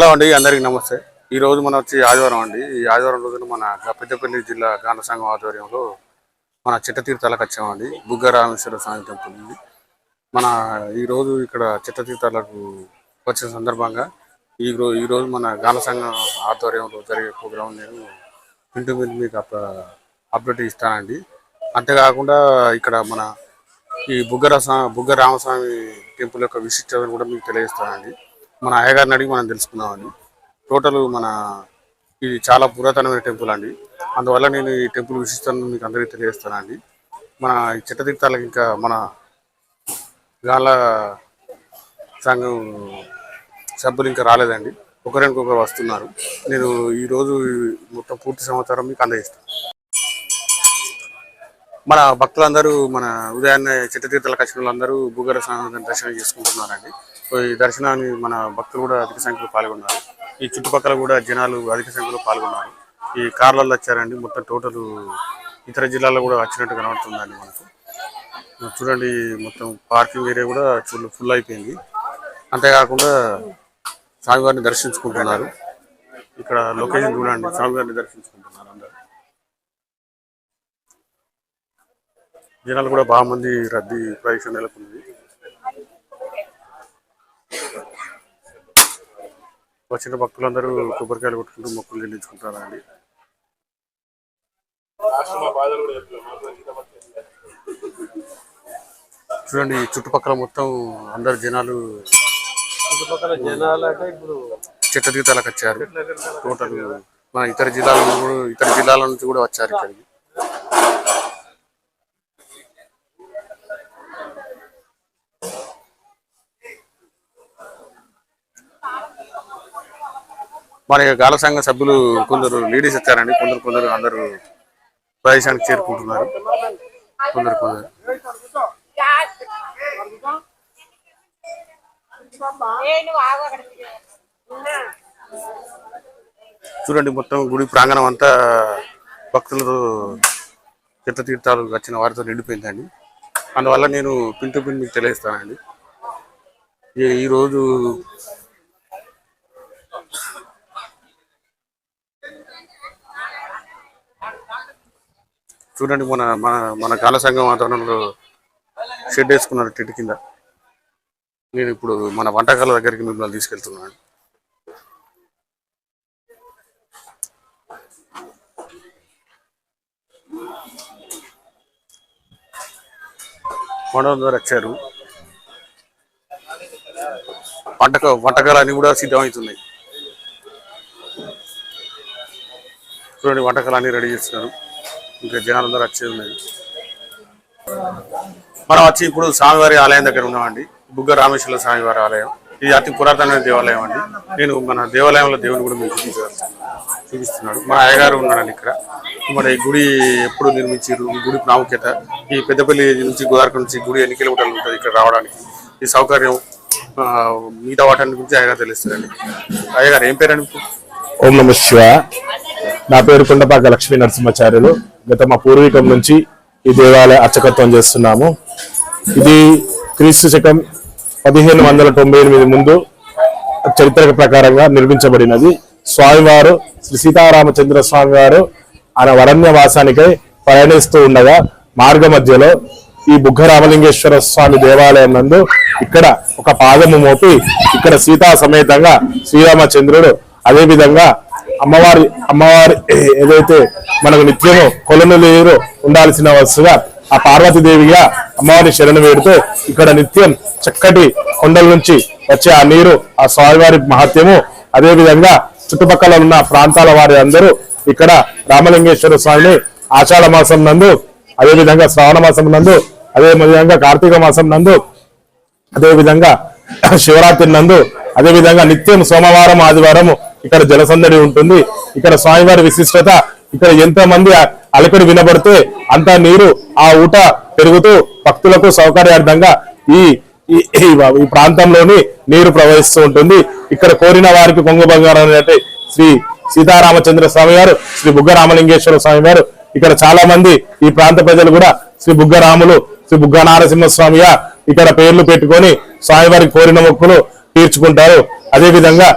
Hello అండి అందరికీ నమస్తే. ఈ రోజు మనం వచ్చి ఆదివారం అండి. ఈ ఆదివారం రోజున మన పెద్దపల్లి జిల్లా గాంధ సంఘం ఆధ్వర్యంలో మన చిట్టతీర్థాలకు వచ్చామండి. బుగ్గ రామేశ్వర స్వామి టెంపుల్ ఉంది మన ఈ రోజు ఇక్కడ చిట్టతీర్థాలకు వచ్చిన సందర్భంగా ఈ రోజు ఈ రోజు మన గాన సంఘం ఆధ్వర్యంలో జరిగే ప్రోగ్రాం నేను ఇంటి మీద మీకు అప్ అప్డేట్ ఇస్తానండి. అంతేకాకుండా ఇక్కడ మన ఈ బుగ్గర బుగ్గ రామస్వామి టెంపుల్ యొక్క విశిష్టతను కూడా మీకు తెలియజేస్తానండి. మన అయ్యగారిని అడిగి మనం తెలుసుకుందామండి టోటల్ మన ఇది చాలా పురాతనమైన టెంపుల్ అండి. అందువల్ల నేను ఈ టెంపుల్ విశిష్టతను మీకు అందరికీ తెలియజేస్తానండి. మన ఈ చిట్టతీర్థాలకు ఇంకా మన గాల సంఘం సభ్యులు ఇంకా రాలేదండి. ఒకరికొకరు వస్తున్నారు. నేను ఈరోజు మొత్తం పూర్తి సమాచారం మీకు అందజేస్తాను. మన భక్తులందరూ మన ఉదయాన్నే చిట్టతీర్థాలకు వచ్చిన వాళ్ళందరూ భూగర స్నానం దర్శనం చేసుకుంటున్నారండి. ఈ దర్శనాన్ని మన భక్తులు కూడా అధిక సంఖ్యలో పాల్గొన్నారు. ఈ చుట్టుపక్కల కూడా జనాలు అధిక సంఖ్యలో పాల్గొన్నారు. ఈ కార్లలో వచ్చారండి. మొత్తం టోటల్ ఇతర జిల్లాల్లో కూడా వచ్చినట్టు కనబడుతుందండి మనకు. చూడండి మొత్తం పార్కింగ్ ఏరియా కూడా ఫుల్ ఫుల్ అయిపోయింది. అంతేకాకుండా స్వామివారిని దర్శించుకుంటున్నారు. ఇక్కడ లొకేషన్ చూడండి స్వామివారిని దర్శించుకుంటున్నారు అందరూ జనాలు కూడా బాగా మంది రద్దీ ప్రవేశం నెలకొంది. వచ్చిన భక్తులందరూ కొబ్బరికాయలు కొట్టుకుంటూ మొక్కులు చెల్లించుకుంటారండి చూడండి ఈ చుట్టుపక్కల మొత్తం అందరు జనాలు చుట్టుపక్కల జనాలు అంటే ఇప్పుడు చిట్టతీర్థాలకు వచ్చారు. టోటల్ మన ఇతర జిల్లాల ఇతర జిల్లాల నుంచి కూడా వచ్చారు ఇక్కడికి. మన గాల సంఘ సభ్యులు కొందరు లేడీస్ వచ్చారండి. కొందరు కొందరు అందరూ ప్రదేశానికి చేరుకుంటున్నారు. కొందరు కొందరు. చూడండి మొత్తం గుడి ప్రాంగణం అంతా భక్తులతో తీర్థాలు వచ్చిన వారితో నిండిపోయిందండి. అందువల్ల నేను పిన్ టు పిన్ మీకు తెలియజేస్తానండి. ఈ- ఈరోజు చూడండి మన మన మన కాల సంఘం వాతావరణంలో షెడ్ వేసుకున్నారు టెట్ కింద. నేను ఇప్పుడు మన వంటకాల దగ్గరికి మిమ్మల్ని తీసుకెళ్తున్నాను. వంటలు వచ్చారు వంటక వంటకాలన్నీ కూడా సిద్ధమవుతున్నాయి. చూడండి వంటకాలన్నీ రెడీ చేస్తున్నారు. ఇంకా జనాలందరూ వచ్చేది ఉన్నది మనం వచ్చి ఇప్పుడు స్వామివారి ఆలయం దగ్గర ఉన్నామండి. బుగ్గ రామేశ్వర స్వామివారి ఆలయం. ఇది అతి పురాతనమైన దేవాలయం అండి. నేను మన దేవాలయంలో దేవుని కూడా మీకు చూపిస్తున్నాడు మన అయ్యగారు ఉన్నాడండి ఇక్కడ. మన ఈ గుడి ఎప్పుడు నిర్మించారు ఈ గుడి ప్రాముఖ్యత. ఈ పెద్దపల్లి నుంచి గోదావరి నుంచి గుడి ఎన్ని కిలోమీటర్లు ఉంటుంది ఇక్కడ రావడానికి? ఈ సౌకర్యం మిగతా వాటాన్ని గురించి అయ్యగారు తెలుస్తారండి. అయ్యగారు ఏం పేరండి ఓం నమ శివ నా పేరు కొండపాక లక్ష్మీ నరసింహాచార్యులు. గత మా పూర్వీకం నుంచి ఈ దేవాలయ అర్చకత్వం చేస్తున్నాము. ఇది క్రీస్తు శకం పదిహేను వందల తొంభై ఎనిమిది ముందు చరిత్ర ప్రకారంగా నిర్మించబడినది. స్వామివారు శ్రీ సీతారామచంద్ర స్వామి వారు ఆయన వరణ్యవాసానికై ప్రయాణిస్తూ ఉండగా మార్గ మధ్యలో ఈ బుగ్గ రామలింగేశ్వర స్వామి దేవాలయం నందు ఇక్కడ ఒక పాదము మోపి ఇక్కడ సీతా సమేతంగా శ్రీరామచంద్రుడు అదేవిధంగా అమ్మవారి అమ్మవారి ఏదైతే మనకు నిత్యము కొలను నీరు ఉండాల్సిన వస్తుగా ఆ పార్వతీదేవిగా అమ్మవారి శరణు వేడుతూ ఇక్కడ నిత్యం చక్కటి కొండల నుంచి వచ్చే ఆ నీరు ఆ స్వామివారి మహత్యము. అదేవిధంగా చుట్టుపక్కల ఉన్న ప్రాంతాల వారి అందరూ ఇక్కడ రామలింగేశ్వర స్వామిని ఆషాఢ మాసం నందు అదేవిధంగా శ్రావణ మాసం నందు అదే విధంగా కార్తీక మాసం నందు అదేవిధంగా శివరాత్రి నందు అదే విధంగా నిత్యం సోమవారం ఆదివారం ఇక్కడ జలసందడి ఉంటుంది. ఇక్కడ స్వామివారి విశిష్టత ఇక్కడ ఎంతో మంది అలకడి వినబడితే అంత నీరు ఆ ఊట పెరుగుతూ భక్తులకు సౌకర్యార్థంగా ఈ ఈ- ప్రాంతంలోని నీరు ప్రవహిస్తూ ఉంటుంది. ఇక్కడ కోరిన వారికి పొంగు బంగారం అనేటి శ్రీ సీతారామచంద్ర స్వామి గారు శ్రీ బుగ్గ రామలింగేశ్వర స్వామి గారు ఇక్కడ చాలా మంది ఈ ప్రాంత ప్రజలు కూడా శ్రీ బుగ్గ రాములు శ్రీ బుగ్గ నారసింహస్వామిగా ఇక్కడ పేర్లు పెట్టుకొని స్వామివారికి కోరిన మొక్కులు తీర్చుకుంటారు. అదేవిధంగా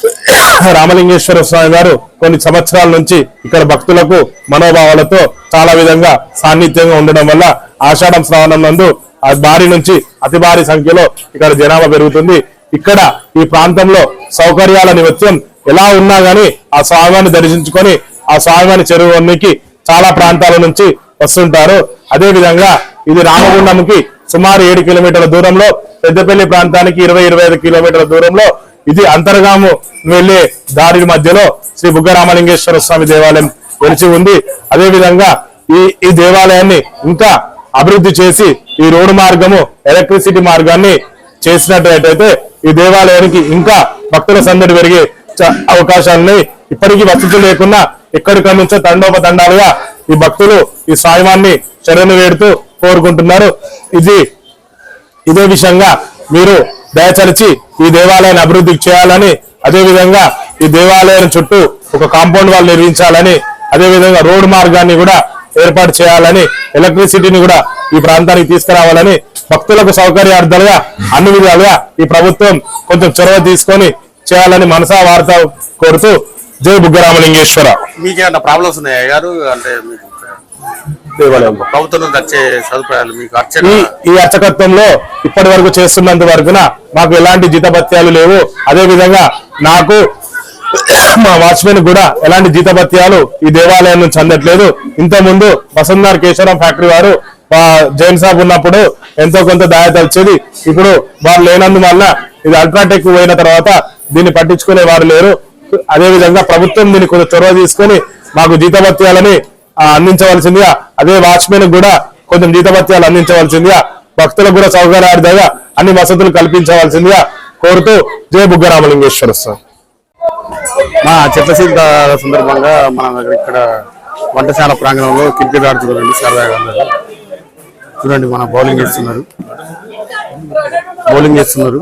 రామలింగేశ్వర స్వామి వారు కొన్ని సంవత్సరాల నుంచి ఇక్కడ భక్తులకు మనోభావాలతో చాలా విధంగా సాన్నిధ్యంగా ఉండడం వల్ల ఆషాఢం శ్రావణం నందు ఆ భారీ నుంచి అతి భారీ సంఖ్యలో ఇక్కడ జనాభా పెరుగుతుంది. ఇక్కడ ఈ ప్రాంతంలో సౌకర్యాల నిమిత్తం ఎలా ఉన్నా గానీ ఆ స్వామివారిని దర్శించుకొని ఆ స్వామివారి చెరువునికి చాలా ప్రాంతాల నుంచి వస్తుంటారు. అదే విధంగా ఇది రామగుండంకి సుమారు ఏడు కిలోమీటర్ల దూరంలో పెద్దపల్లి ప్రాంతానికి ఇరవై ఇరవై ఐదు కిలోమీటర్ల దూరంలో ఇది అంతర్గాము వెళ్ళే దారి మధ్యలో శ్రీ బుగ్గరామలింగేశ్వర స్వామి దేవాలయం వెలిచి ఉంది. అదే విధంగా ఈ ఈ దేవాలయాన్ని ఇంకా అభివృద్ధి చేసి ఈ రోడ్డు మార్గము ఎలక్ట్రిసిటీ మార్గాన్ని చేసినట్లయితే ఈ దేవాలయానికి ఇంకా భక్తుల సందడి పెరిగే చ- ఇప్పటికీ వసతి లేకున్నా ఎక్కడికి నుంచో తండోపతండాలుగా ఈ భక్తులు ఈ స్వామివాన్ని శరణు వేడుతూ కోరుకుంటున్నారు. ఇది ఇదే విషయంగా మీరు దయచరిచి ఈ దేవాలయాన్ని అభివృద్ధి చేయాలని అదేవిధంగా ఈ దేవాలయం చుట్టూ ఒక కాంపౌండ్ వాల్ నిర్మించాలని అదేవిధంగా రోడ్డు మార్గాన్ని కూడా ఏర్పాటు చేయాలని ఎలక్ట్రిసిటీని కూడా ఈ ప్రాంతానికి తీసుకురావాలని భక్తులకు సౌకర్యార్థాలుగా అన్ని విధాలుగా ఈ ప్రభుత్వం కొంచెం చొరవ తీసుకొని చేయాలని మనసా వార్త కోరుతూ జై బుగ్గరామలింగేశ్వర. మీకేమన్నా ప్రాబ్లమ్స్ ఉన్నాయా గారు అంటే దేవాలయంలో ప్రభుత్వం నుంచి వచ్చే సదుపాయాలు మీకు అర్చన ఈ అర్చకత్వంలో ఇప్పటి వరకు చేస్తున్నంత వరకున మాకు ఎలాంటి జీతభత్యాలు లేవు. అదే విధంగా నాకు మా వాచ్మెన్ కూడా ఎలాంటి జీతభత్యాలు ఈ దేవాలయం నుంచి అందట్లేదు. ఇంత ముందు వసంతార్ కేశవరం ఫ్యాక్టరీ వారు జైన్ సాబ్ ఉన్నప్పుడు ఎంతో కొంత దాయత వచ్చేది. ఇప్పుడు వారు లేనందువల్ల ఇది అల్ట్రాటెక్ పోయిన తర్వాత దీన్ని పట్టించుకునే వారు లేరు. అదే విధంగా ప్రభుత్వం దీన్ని కొంచెం చొరవ తీసుకొని మాకు జీతభత్యాలని అందించవలసిందిగా అదే వాచ్మెన్ కూడా కొంచెం జీతభత్యాలు అందించవలసిందిగా భక్తులకు కూడా సౌకర్యార్థంగా అన్ని వసతులు కల్పించవలసిందిగా కోరుతూ జయ బుగ్గరామలింగేశ్వర స్వామి మా చెట్ల సందర్భంగా మనం ఇక్కడ వంటశాల ప్రాంగణంలో క్రికెట్ ఆడుతున్నారండి సరదాగా అందరూ చూడండి మన బౌలింగ్ చేస్తున్నారు బౌలింగ్ చేస్తున్నారు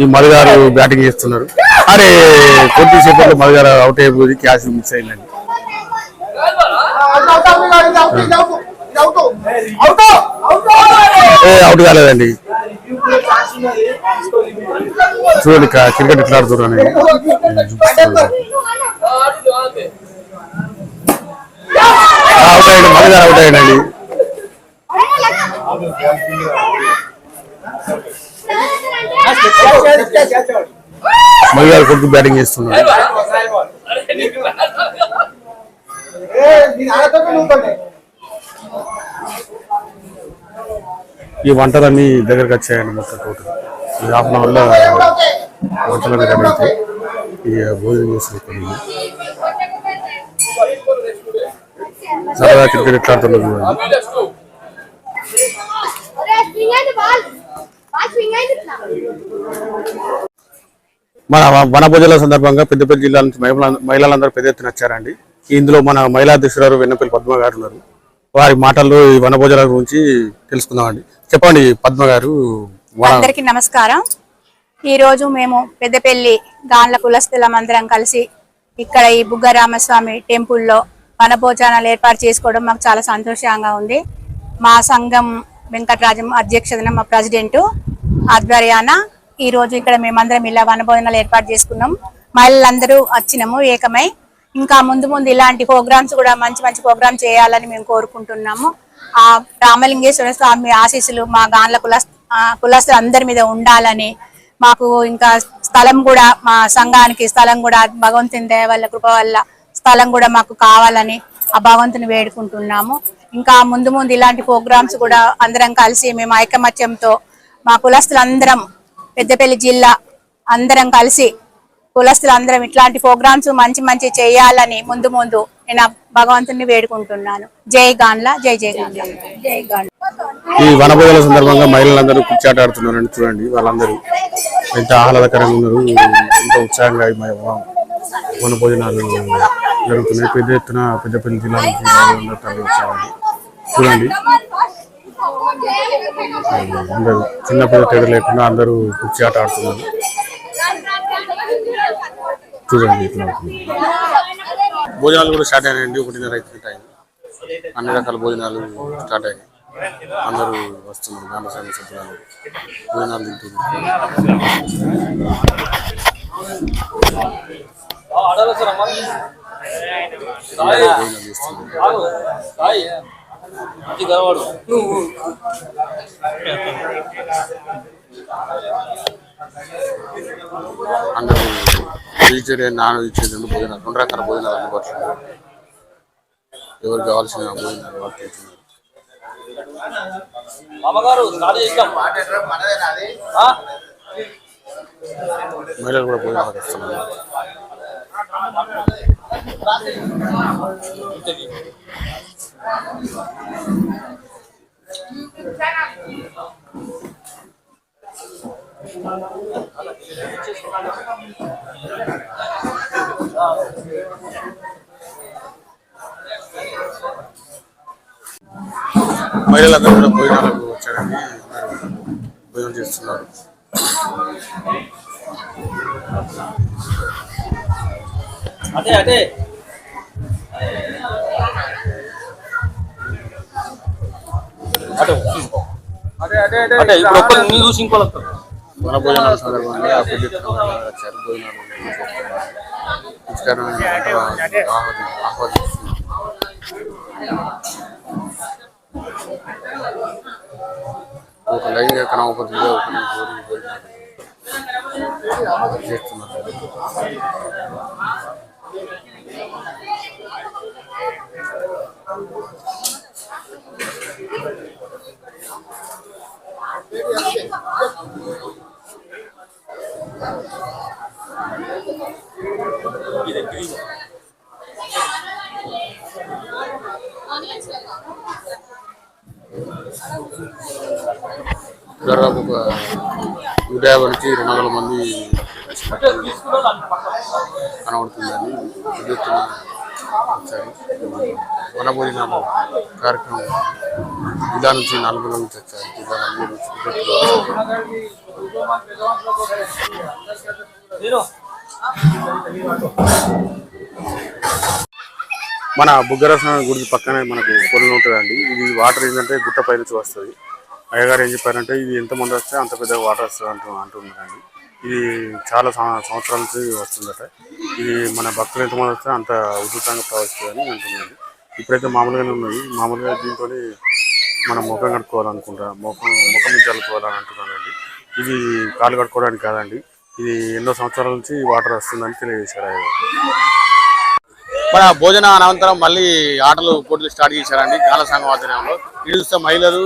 ఈ మధుగారు బ్యాటింగ్ చేస్తున్నారు. అరే కొద్దిసేపట్లో మధుగారు అవుట్ అయిపోయి క్యాచ్ మిస్ అయిందండి. అవుట్ కాలేదండి చూడండి క్రికెట్ ఎట్లా ఆడుతున్నాను అవుట్ అయ్యండి మళ్ళీ అవుట్ అయ్యండి మధుగారు కొడుకు బ్యాటింగ్ చేస్తున్నాడు ఈ వంటలన్నీ దగ్గరకు వచ్చాయండి మొత్తం టోటల్ ఈ హాఫ్ అన్ అవర్లో వంటలన్నీ రెడీ అవుతాయి ఈ భోజనం చేసి సరదా క్రికెట్ ఎట్లా ఆడుతున్నారు చూడండి. మన వన పూజల సందర్భంగా పెద్దపల్లి జిల్లా నుంచి మహిళ మహిళలందరూ పెద్ద ఎత్తున వచ్చారండి. ఇందులో మన మహిళా అధ్యక్షురాలు వెన్నపల్లి పద్మ గారు ఉన్నారు. వారి మాటల్లో ఈ వన గురించి తెలుసుకుందామండి. చెప్పండి పద్మ గారు అందరికి అందరికీ నమస్కారం. ఈ రోజు మేము పెద్దపల్లి గాన్ల కులస్తులం అందరం కలిసి ఇక్కడ ఈ బుగ్గరామస్వామి టెంపుల్లో వనభోజనాలు ఏర్పాటు చేసుకోవడం మాకు చాలా సంతోషంగా ఉంది. మా సంఘం వెంకటరాజం అధ్యక్షతన మా ప్రెసిడెంట్ ఆధ్వర్యాన ఈ రోజు ఇక్కడ మేమందరం ఇలా వనభోజనాలు ఏర్పాటు చేసుకున్నాం. మహిళలందరూ వచ్చినాము ఏకమై ఇంకా ముందు ముందు ఇలాంటి ప్రోగ్రామ్స్ కూడా మంచి మంచి ప్రోగ్రామ్ చేయాలని మేము కోరుకుంటున్నాము. ఆ రామలింగేశ్వర స్వామి ఆశీస్సులు మా గాన్ల కులస్ కులస్తులు అందరి మీద ఉండాలని మాకు ఇంకా స్థలం కూడా మా సంఘానికి స్థలం కూడా భగవంతుని దయ వల్ల కృప వల్ల స్థలం కూడా మాకు కావాలని ఆ భగవంతుని వేడుకుంటున్నాము. ఇంకా ముందు ముందు ఇలాంటి ప్రోగ్రామ్స్ కూడా అందరం కలిసి మేము ఐకమత్యంతో మా కులస్తులందరం పెద్దపల్లి జిల్లా అందరం కలిసి కులస్తులు అందరం ఇట్లాంటి ప్రోగ్రామ్స్ మంచి మంచి చేయాలని ముందు ముందు నేను భగవంతుని వేడుకుంటున్నాను. జై గాన్ల జై జై గాన్ల. జై గాన్ల. ఈ వన సందర్భంగా మహిళలందరూ కుర్చాటాడుతున్నారని చూడండి వాళ్ళందరూ ఎంత ఆహ్లాదకరంగా ఉన్నారు ఎంత ఉత్సాహంగా వనభోజనాలు వన భోజనాలు జరుగుతున్నాయి. పెద్ద ఎత్తున పెద్దపల్లి జిల్లా నుంచి చూడండి. అందరూ చిన్న పెద్ద లేకుండా అందరూ కుర్చీ ఆట ఆడుతున్నారు చూడండి ఇట్లా అవుతుంది. భోజనాలు కూడా స్టార్ట్ అయినాయండి ఒకటిన్నర అవుతుంది టైం అన్ని రకాల భోజనాలు స్టార్ట్ అయ్యాయి అందరూ వస్తున్నారు గాంధీ సభ్యులు. భోజనాలు తింటున్నారు. భోజనం చేస్తున్నారు. అందరూ వెజిటేరియన్ నాన్ వెజిటేరియన్ భోజనాలు రెండు రకాల భోజనాలు అందుబాటులో. ఎవరికి కావాల్సిన భోజనాలు ఆ? మహిళలు కూడా భోజనాలు ఇస్తున్నారు మహిళలందరూ కూడా భోజనాలకు వచ్చారని భోజనం చేస్తున్నారు. అదే అదే. అటు అంటే ఇప్పుడు ఒక్కరు మీరు చూసి ఇంకోళ్ళు వస్తారు. మన భోజనాల సందర్భంగా ఆ కుటుంబాలు వచ్చారు భోజనాలు. రుచికరమైన ఒక లైంగిక కోరి భోజనాలు చేస్తున్నారు. దాదాపు ఒక నూట యాభై నుంచి రెండు వందల మంది కనబడుతుందని పెద్ద ఎత్తున వచ్చారు వన కార్యక్రమం జిల్లా నుంచి నలుగురు నుంచి వచ్చారు. జిల్లా నలుగురు నుంచి మన బుగ్గరస్వామి గుడి పక్కనే మనకు కొలను ఉంటుందండి. ఇది వాటర్ ఏంటంటే గుట్ట పై నుంచి వస్తుంది. అయ్యగారు ఏం చెప్పారంటే ఇది ఎంతమంది వస్తే అంత పెద్ద వాటర్ వస్తుంది అంటూ అంటున్నారండి ఇది చాలా సంవత్సరాల నుంచి వస్తుందట. ఇది మన భక్తులు ఎంతమంది వస్తే అంత ఉధృతంగా ప్రవహిస్తుందని అంటున్నారు ఇప్పుడైతే మామూలుగానే ఉన్నాయి మామూలుగా దీంతో మనం ముఖం కట్టుకోవాలనుకుంటా ముఖం ముఖం నుంచి చల్లుకోవాలని అంటున్నారండి ఇది కాలు కట్టుకోవడానికి కాదండి. ఇది ఎన్నో సంవత్సరాల నుంచి వాటర్ వస్తుందని తెలియజేశారు ఆయన మన భోజన అనంతరం మళ్ళీ ఆటలు పోటీలు స్టార్ట్ చేశారండి. గాన సంఘం ఆధ్వర్యంలో. ఇది చూస్తే మహిళలు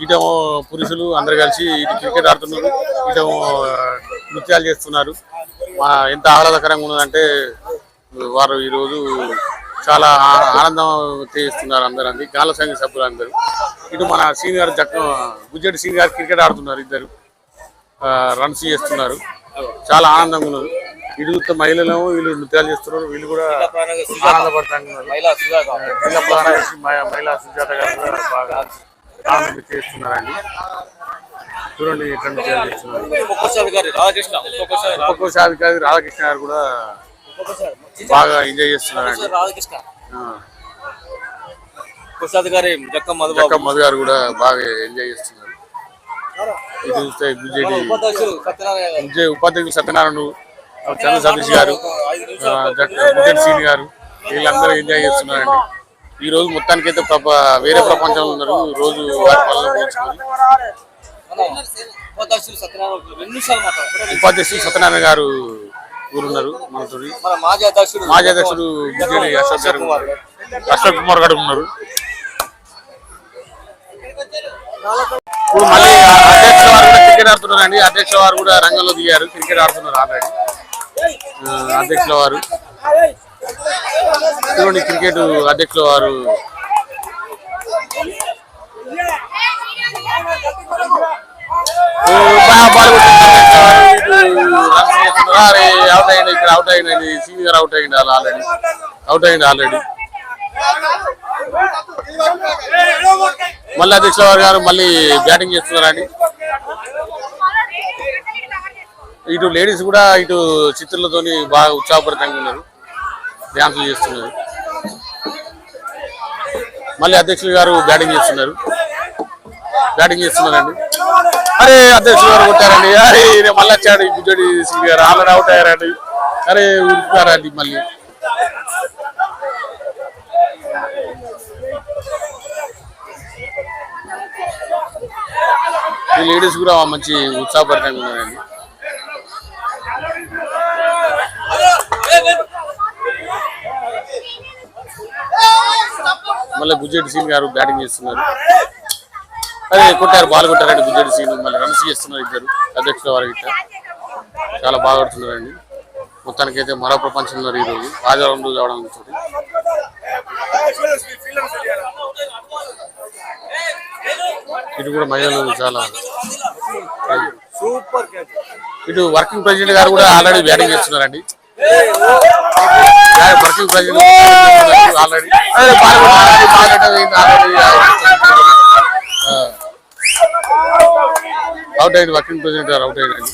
ఇటేమో పురుషులు అందరు కలిసి ఇటు క్రికెట్ ఆడుతున్నారు. ఇటేమో నృత్యాలు చేస్తున్నారు. ఆ, ఎంత ఆహ్లాదకరంగా ఉన్నదంటే వారు ఈరోజు చాలా ఆనందం చేస్తున్నారు అందరూ గాల సంఘ సభ్యులు అందరూ ఇటు మన senior Jakka Gujjati senior cricket ఆడుతున్నారు ఇద్దరు. రన్స్ చేస్తున్నారు. చాలా ఆనందంగా ఉన్నారు ఇటు మహిళలు వీళ్ళు నృత్యాలు చేస్తున్నారు. వీళ్ళు కూడా ఆనందపడుతున్నారు మహిళా సుజాత. గారు బాగా చేస్తున్నారండి చూడండి నృత్యాలు చేస్తున్నారు. ఒక్కొక్కసారి గారి రాధాకృష్ణ గారు కూడా బాగా ఎంజాయ్ చేస్తున్నారండి. రాధాకృష్ణ. గారి జక్క జక్క మధుబాబు మధు గారు కూడా బాగా ఎంజాయ్ చేస్తున్నారు. ఇది చూస్తే గుజ్జేటి ఉపాధ్యక్షులు సత్యనారాయణ గారు. విజయ్ ఉపాధ్యక్షులు సత్యనారాయణ చంద్ర సతీష్ గారు ఐదు ఆ, నిమిషాలు జక్- బుద్ధన్ సీన్ గారు వీళ్ళందరూ ఎంజాయ్ చేస్తున్నారండి. ఈ రోజు మొత్తానికి అయితే వేరే ప్రపంచంలో ఉన్నారు. ఈ రోజు వారి పనులు ఉపాధ్యక్షులు సత్యనారాయణ గారు. ఊరున్నారు మనతో మాజీ అధ్యక్షుడు మాజీ అధ్యక్షుడు అశోక్ గారు అశోక్ కుమార్ గారు ఉన్నారు. ఇప్పుడు మళ్ళీ అధ్యక్ష వారు కూడా క్రికెట్ ఆడుతున్నారండి. అధ్యక్ష వారు కూడా రంగంలో దిగారు. క్రికెట్ ఆడుతున్నారు ఆల్రెడీ. అధ్యక్షుల వారు. చూడండి క్రికెట్ అధ్యక్షులు వారు. చేస్తున్నారు. అవుట్ అయ్యింది ఇక్కడ అవుట్ అయ్యింది సీనియర్ అవుట్ అయ్యింది ఆల్రెడీ. అవుట్ అయ్యింది ఆల్రెడీ. మళ్ళీ అధ్యక్షుల వారు గారు మళ్ళీ బ్యాటింగ్ చేస్తున్నారండి. ఇటు లేడీస్ కూడా ఇటు చిత్రులతోని బాగా ఉత్సాహభరితంగా ఉన్నారు. డ్యాన్సులు చేస్తున్నారు. మళ్ళీ అధ్యక్షులు గారు బ్యాటింగ్ చేస్తున్నారు. బ్యాటింగ్ చేస్తున్నారండి. అరే అధ్యక్షులు గారు కొట్టారండి. అరే మళ్ళీ వచ్చాడు ఈ బుజ్జడి గారు. ఆల్రెడీ అవుట్ అయ్యారండి అరే ఉరుకుతారండి మళ్ళీ. ఈ లేడీస్ కూడా మంచి ఉత్సాహపరితంగా ఉన్నారండి. మళ్ళీ బుజ్జెడ్డి సింగ్ గారు బ్యాటింగ్ చేస్తున్నారు. అదే కొట్టారు బాల్ కొట్టారండి బుజ్జెడ్డి సింగ్ మళ్ళీ రన్స్ చేస్తున్నారు ఇద్దరు అధ్యక్షుల వారి గిట్ట. చాలా బాగా ఆడుతున్నారండి. మొత్తానికైతే మరో ప్రపంచంలో ఈరోజు ఆదివారం రోజు అవడం తోటి ఇటు కూడా మహిళలు చాలా. ఇటు వర్కింగ్ ప్రెసిడెంట్ గారు కూడా ఆల్రెడీ బ్యాటింగ్ చేస్తున్నారండి. వర్కింగ్ ప్రెసిడెంట్ ఆల్రెడీ అవుట్ అయింది వర్కింగ్ ప్రెసిడెంట్ గారు అవుట్ అయ్యారండి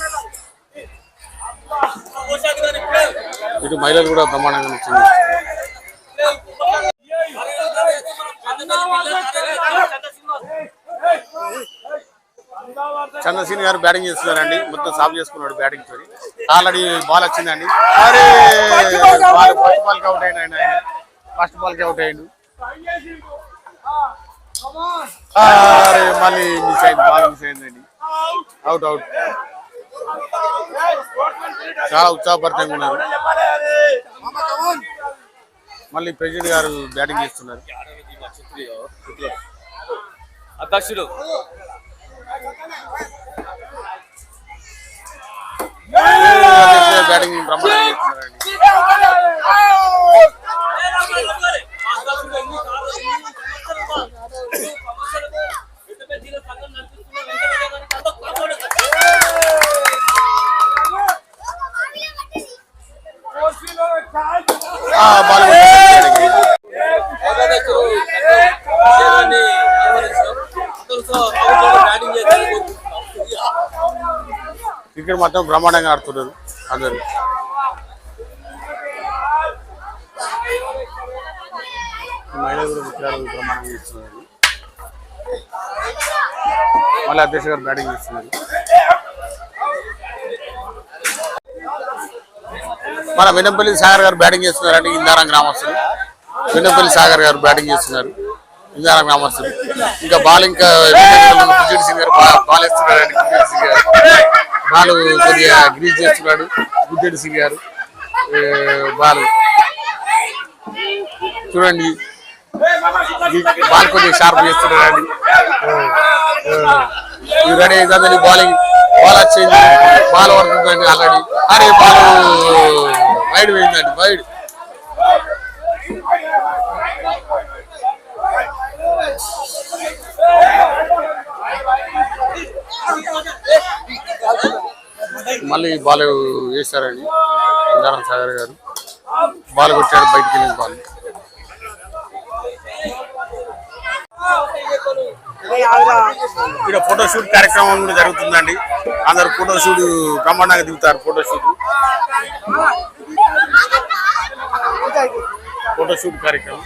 ఇటు మహిళలు కూడా బ్రహ్మాండంగా నచ్చింది చంద్రసీని గారు బ్యాటింగ్ చేస్తున్నారండి మొత్తం సాఫ్ చేసుకున్నాడు బ్యాటింగ్ తోని ఆల్రెడీ బాల్ వచ్చిందండి అరే బాల్ ఫస్ట్ బాల్ అవుట్ అయిన ఆయన ఫస్ట్ బాల్కి అవుట్ అయ్యిండు. మళ్ళీ మిస్ అయింది బాల్ మిస్ అయిందండి అవుట్ అవుట్ చాలా ఉత్సాహభరితంగా ఉన్నారు. మళ్ళీ ప్రెసిడెంట్ గారు బ్యాటింగ్ చేస్తున్నారు. అధ్యక్షుడు. బ్యాటింగ్ బ్రహ్మాండంగా చేస్తున్నారండి. క్రికెట్ మాత్రం బ్రహ్మాండంగా ఆడుతున్నారు అందరు. మహిళ కూడా విక్రాలు చేస్తున్నారు. మళ్ళీ అధ్యక్ష గారు బ్యాటింగ్ చేస్తున్నారు. మన వెన్నంపల్లి సాగర్ గారు బ్యాటింగ్ చేస్తున్నారండి. ఇందారం గ్రామస్తులు. వెన్నంపల్లి సాగర్ గారు బ్యాటింగ్ చేస్తున్నారు. ఇందారం గ్రామస్తులు. ఇంకా బాల్ ఇంకా విజయ్ సింగ్ గారు బాల్ వేస్తున్నారండి. సింగ్ గారు. బాల్ కొద్దిగా గ్రీజ్ చేస్తున్నాడు. గుడ్డెడి సింగ్ గారు. బాల్. చూడండి. బాల్కొని బాల్ షార్ప్ చేస్తున్నాడండి రెడీ. అవుతుందండి బౌలింగ్ బాల్ వచ్చింది. బాల్ పడుతుందండి ఆల్రెడీ. అరే బాల్. వైడ్ పోయిందండి వైడ్ మళ్ళీ బాల్ వేశారండి. ఇందారం సాగర్ గారు. బాల్ కొట్టాడు బయటికి వెళ్ళిన బాల్. ఇక్కడ ఫోటో షూట్ కార్యక్రమం కూడా జరుగుతుందండి అందరు ఫోటో షూట్ బ్రహ్మాండంగా దిగుతారు ఫోటో షూట్ ఫోటో షూట్ కార్యక్రమం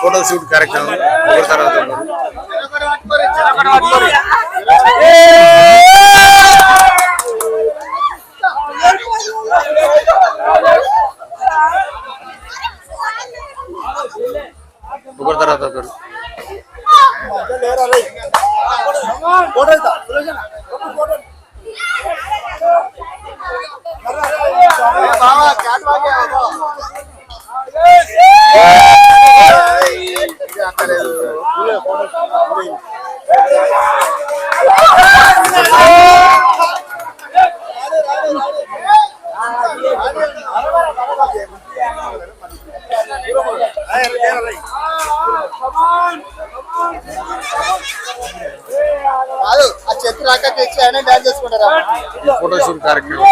ఫోటో షూట్ కార్యక్రమం ఒక తర్వాత ఒకరు. ఒకరి తర్వాత ఒకరు కాదు ఆ చెట్టు రాక తెచ్చి ఆయన డాన్స్ చేసుకుంటారా? ఫోటోషూట్ కార్యక్రమం.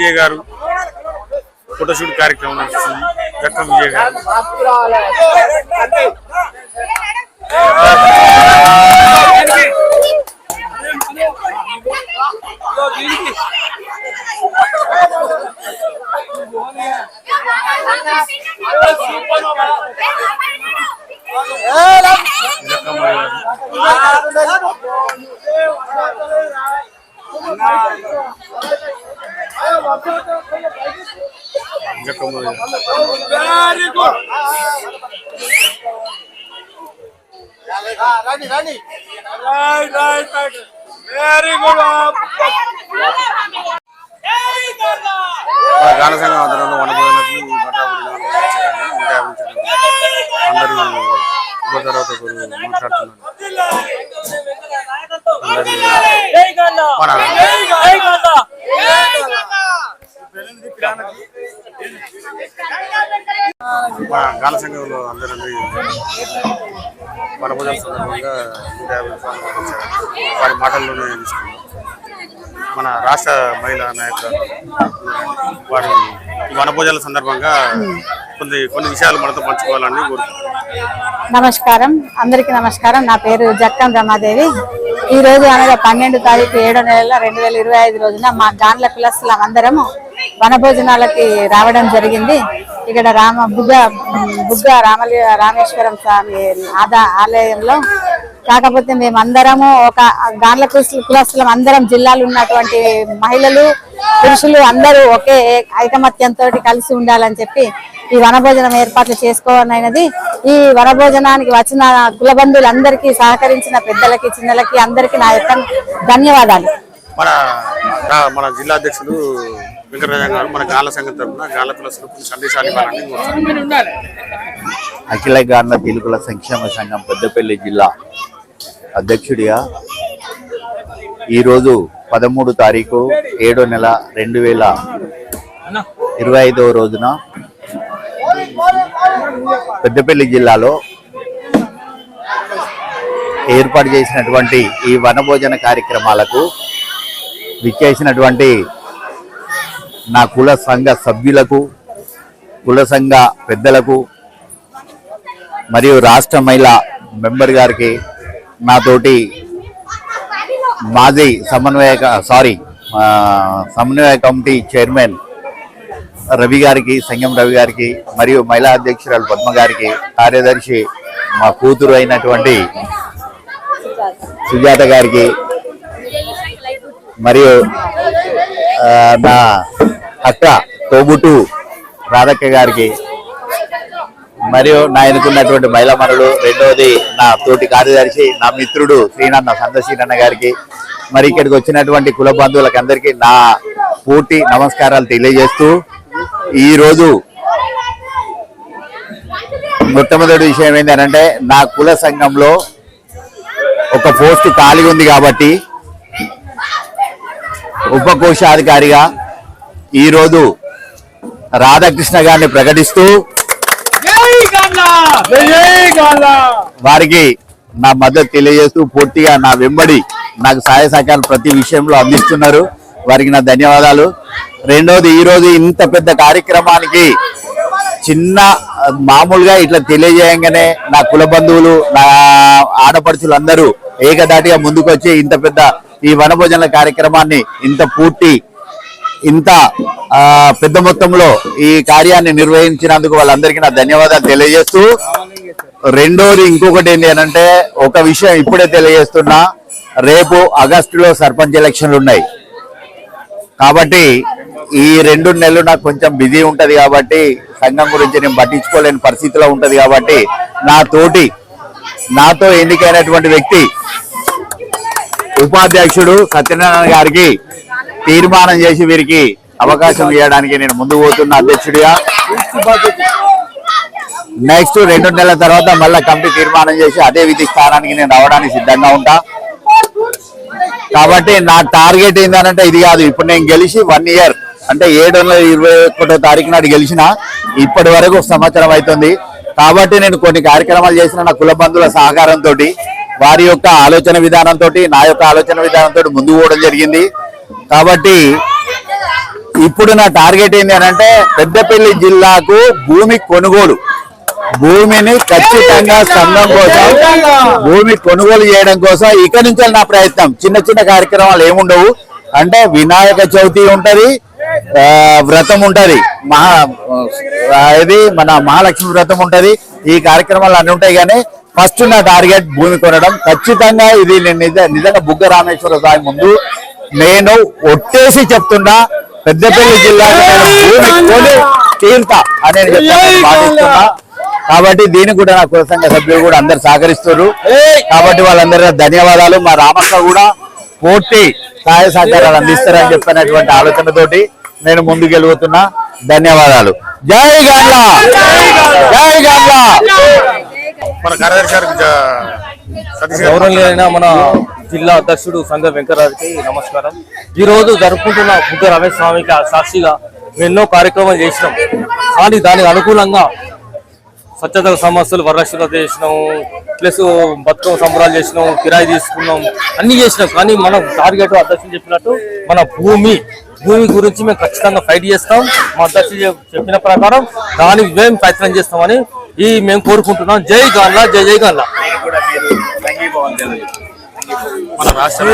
విజయ్ గారు ఫోటోషూట్ కార్యక్రమం నడుస్తుంది. జక్కం విజయ్ గారు జక్కం విజయ్ గారు జక్కం విజయ్ గారు రండి రండి మన గాన సంఘం ఆధ్వర్యంలో వనభోజనకి బట్టాబుడి నూట యాభై నుంచి అందరూ ఒక తర్వాత ఒకరు మాట్లాడుతున్నారు అందరూ మన మన గాన సంఘంలో అందరూ వనభోజన సందర్భంగా నూట వారి మాటల్లోనే మన రాష్ట్ర మహిళా నాయకురాలు వారు వనభోజనాల సందర్భంగా కొన్ని కొన్ని విషయాలు మనతో పంచుకోవాలని నమస్కారం. అందరికీ నమస్కారం. నా పేరు జక్కం రమాదేవి. ఈ రోజు అనగా పన్నెండు తారీఖు ఏడో నెల రెండు వేల ఇరవై ఐదు రోజున మా గాన్ల కులస్తుల అందరము వనభోజనాలకి రావడం జరిగింది. ఇక్కడ రామ బుగ్గ బుగ్గ రామలి రామేశ్వరం స్వామి ఆదా ఆలయంలో కాకపోతే మేమందరము ఒక గాండ్ల కులస్తుల కులస్తులం అందరం జిల్లాలో ఉన్నటువంటి మహిళలు పురుషులు అందరూ ఒకే ఐకమత్యంతో కలిసి ఉండాలని చెప్పి ఈ వనభోజనం ఏర్పాట్లు చేసుకోవాలనేది. ఈ వనభోజనానికి వచ్చిన కులబంధువులందరికీ సహకరించిన పెద్దలకి చిన్నలకి అందరికీ నా యొక్క ధన్యవాదాలు. మన మన జిల్లా అధ్యక్షులు వెంకటరాజ గారు మన గాల సంఘం తరఫున గాల కులస్తులు సందేశాలు ఇవ్వాలని అఖిల గాంధ తెలుగుల సంక్షేమ సంఘం పెద్దపల్లి జిల్లా అధ్యక్షుడిగా ఈరోజు పదమూడు తారీఖు ఏడో నెల రెండు వేల ఇరవై ఐదవ రోజున పెద్దపల్లి జిల్లాలో ఏర్పాటు చేసినటువంటి ఈ వనభోజన కార్యక్రమాలకు విచ్చేసినటువంటి నా కుల సంఘ సభ్యులకు కుల సంఘ పెద్దలకు మరియు రాష్ట్ర మహిళా మెంబర్ గారికి నాతోటి మాజీ సమన్వయ సారీ సమన్వయ కమిటీ చైర్మన్ రవి గారికి సంగం రవి గారికి మరియు మహిళా అధ్యక్షురాలు పద్మ గారికి కార్యదర్శి మా కూతురు అయినటువంటి సుజాత గారికి మరియు నా అక్క తోబుటు రాధక్క గారికి మరియు నా ఎన్నుకున్నటువంటి మహిళా మనులు రెండవది నా తోటి కార్యదర్శి నా మిత్రుడు శ్రీనన్న సందశీనన్న గారికి మరి ఇక్కడికి వచ్చినటువంటి కుల బంధువులకు అందరికీ నా పూర్తి నమస్కారాలు తెలియజేస్తూ ఈరోజు మొట్టమొదటి విషయం ఏంటంటే నా కుల సంఘంలో ఒక పోస్ట్ ఖాళీ ఉంది కాబట్టి ఉపకోశాధికారిగా ఈరోజు రాధాకృష్ణ గారిని ప్రకటిస్తూ వారికి నా మద్దతు తెలియజేస్తూ పూర్తిగా నా వెంబడి నాకు సహాయ సహకారాలు ప్రతి విషయంలో అందిస్తున్నారు. వారికి నా ధన్యవాదాలు. రెండోది ఈరోజు ఇంత పెద్ద కార్యక్రమానికి చిన్న మామూలుగా ఇట్లా తెలియజేయంగానే నా కుల బంధువులు నా ఆడపడుచులు అందరూ ఏకదాటిగా ముందుకొచ్చి ఇంత పెద్ద ఈ వనభోజనల కార్యక్రమాన్ని ఇంత పూర్తి ఇంత పెద్ద మొత్తంలో ఈ కార్యాన్ని నిర్వహించినందుకు వాళ్ళందరికీ నా ధన్యవాదాలు తెలియజేస్తూ రెండోది ఇంకొకటి ఏంటి అని అంటే ఒక విషయం ఇప్పుడే తెలియజేస్తున్నా రేపు ఆగస్టులో సర్పంచ్ ఎలక్షన్లు ఉన్నాయి. కాబట్టి ఈ రెండు నెలలు నాకు కొంచెం బిజీ ఉంటుంది కాబట్టి సంఘం గురించి నేను పట్టించుకోలేని పరిస్థితిలో ఉంటుంది కాబట్టి నా తోటి నాతో ఎన్నికైనటువంటి వ్యక్తి ఉపాధ్యక్షుడు సత్యనారాయణ గారికి తీర్మానం చేసి వీరికి అవకాశం ఇవ్వడానికి నేను ముందు పోతున్న అధ్యక్షుడిగా. నెక్స్ట్ రెండు నెలల తర్వాత మళ్ళా కమిటీ తీర్మానం చేసి అదే విధి స్థానానికి నేను రావడానికి సిద్ధంగా ఉంటా. కాబట్టి నా టార్గెట్ ఏంటంటే ఇది కాదు. ఇప్పుడు నేను గెలిచి వన్ ఇయర్ అంటే ఏడు వందల ఇరవై ఒకటో తారీఖు నాడు గెలిచిన ఇప్పటి వరకు సంవత్సరం అవుతుంది. కాబట్టి నేను కొన్ని కార్యక్రమాలు చేసిన నా కుల బంధువుల సహకారంతో వారి యొక్క ఆలోచన విధానంతో నా యొక్క ఆలోచన విధానంతో ముందు పోవడం జరిగింది. కాబట్టి ఇప్పుడు నా టార్గెట్ ఏంటి అని అంటే పెద్దపల్లి జిల్లాకు భూమి కొనుగోలు. భూమిని ఖచ్చితంగా సంఘం కోసం భూమి కొనుగోలు చేయడం కోసం ఇక నుంచి నా ప్రయత్నం. చిన్న చిన్న కార్యక్రమాలు ఏముండవు. అంటే వినాయక చవితి ఉంటది వ్రతం ఉంటది. మహా ఇది మన మహాలక్ష్మి వ్రతం ఉంటది. ఈ కార్యక్రమాలు అన్ని ఉంటాయి కానీ ఫస్ట్ నా టార్గెట్ భూమి కొనడం. ఖచ్చితంగా ఇది నేను నిజ- నిజంగా బుగ్గ రామేశ్వర స్వామి ముందు నేను ఒట్టేసి చెప్తున్నా పెద్దపల్లి తీరుతా పాటిస్తున్నా. కాబట్టి దీనికి కూడా నా కుల సంఘ సభ్యులు కూడా అందరు సహకరిస్తున్నారు. కాబట్టి వాళ్ళందరూ ధన్యవాదాలు. మా రామక్క కూడా పూర్తి సహాయ సహకారాలు అందిస్తారని చెప్పినటువంటి ఆలోచనతోటి నేను ముందుకు వెళ్ళిపోతున్నా ధన్యవాదాలు. జై గాండ్లా జై గాండ్లా మన కార్యదర్శి గారికి జ- గౌరవనీయులైన మన జిల్లా అధ్యక్షుడు సంఘ వెంకరాజుకి నమస్కారం. ఈ రోజు జరుపుకుంటున్న బుద్ధ రమేష్ స్వామికి సాక్షిగా ఎన్నో కార్యక్రమాలు చేసినాం. కానీ దానికి అనుకూలంగా స్వచ్ఛత సమస్యలు వరలక్షణ చేసినాం ప్లస్ బతుకమ్మ సంబరాలు చేసినాం కిరాయి తీసుకున్నాం అన్ని చేసినాం. కానీ మనం టార్గెట్ అధ్యక్షులు చెప్పినట్టు మన భూమి భూమి గురించి మేము ఖచ్చితంగా ఫైట్ చేస్తాం. మా అధ్యక్షులు చెప్పిన ప్రకారం దానికి మేము ప్రయత్నం చేస్తామని ఈ మేము కోరుకుంటున్నాం. జై గాన్లా జై జై మన రాష్ట్ర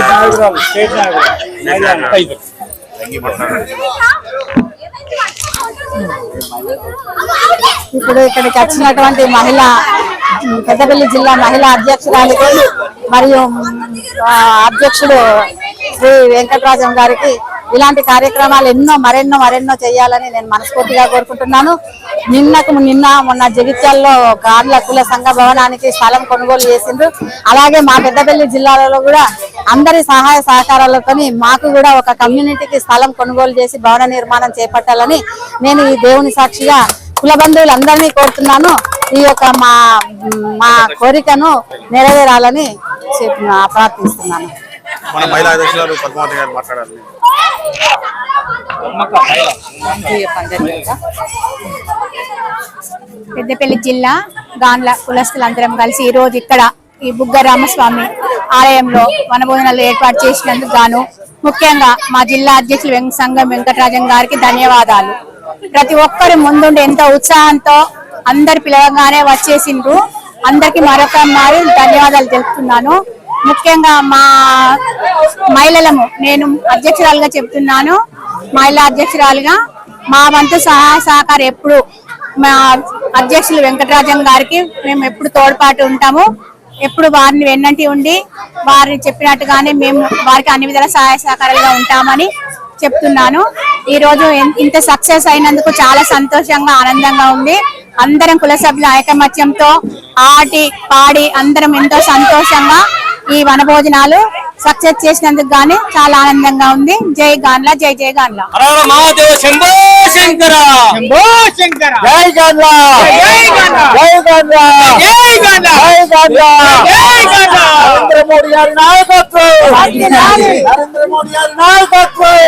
ఇప్పుడు ఇక్కడికి వచ్చినటువంటి మహిళ పెద్దపల్లి జిల్లా మహిళా అధ్యక్షురాలికి మరియు అధ్యక్షుడు శ్రీ వెంకటరాజం గారికి ఇలాంటి కార్యక్రమాలు ఎన్నో మరెన్నో మరెన్నో చేయాలని నేను మనస్ఫూర్తిగా కోరుకుంటున్నాను. నిన్నకు నిన్న మొన్న జగిత్యాల్లో గార్ల కుల సంఘ భవనానికి స్థలం కొనుగోలు చేసిండ్రు. అలాగే మా పెద్దపల్లి జిల్లాలలో కూడా అందరి సహాయ సహకారాలతో మాకు కూడా ఒక కమ్యూనిటీకి స్థలం కొనుగోలు చేసి భవన నిర్మాణం చేపట్టాలని నేను ఈ దేవుని సాక్షిగా కుల బంధువులందరినీ కోరుతున్నాను. ఈ యొక్క మా మా కోరికను నెరవేరాలని చెప్పి ప్రార్థిస్తున్నాను. మన మహిళా అధ్యక్షులు పద్మావతి గారు మాట్లాడాలి పెద్దపల్లి జిల్లా గాండ్ల కులస్తులందరం కలిసి ఈ రోజు ఇక్కడ ఈ బుగ్గ రామస్వామి ఆలయంలో వనభోజనాలు ఏర్పాటు చేసినందుకు గాను ముఖ్యంగా మా జిల్లా అధ్యక్షులు వెంక సంఘం వెంకటరాజన్ గారికి ధన్యవాదాలు. ప్రతి ఒక్కరు ముందుండి ఎంతో ఉత్సాహంతో అందరు పిలవగానే వచ్చేసిండ్రు. అందరికి మరొక మారు ధన్యవాదాలు తెలుపుతున్నాను. ముఖ్యంగా మా మహిళలము నేను అధ్యక్షురాలుగా చెప్తున్నాను. మహిళా అధ్యక్షురాలుగా మా వంతు సహాయ సహకారం ఎప్పుడు మా అధ్యక్షులు వెంకటరాజన్ గారికి మేము ఎప్పుడు తోడ్పాటు ఉంటాము. ఎప్పుడు వారిని వెన్నంటి ఉండి వారిని చెప్పినట్టుగానే మేము వారికి అన్ని విధాల సహాయ సహకారాలుగా ఉంటామని చెప్తున్నాను. ఈ రోజు ఇంత సక్సెస్ అయినందుకు చాలా సంతోషంగా ఆనందంగా ఉంది. అందరం కుల సభ్యుల ఐకమత్యంతో ఆటి పాడి అందరం ఎంతో సంతోషంగా ఈ వనభోజనాలు సక్సెస్ చేసినందుకు గానీ చాలా ఆనందంగా ఉంది. జై గాన్లా జై జై గాన్లా. హర మహాదేవ శంభో శంకర! జై గాండ్లా జై గాండ్లా జై గాండ్లా జై గాండ్లా నరేంద్ర మోడీ గారి నాయకత్వం! నరేంద్ర మోడీ గారి నాయకత్వం!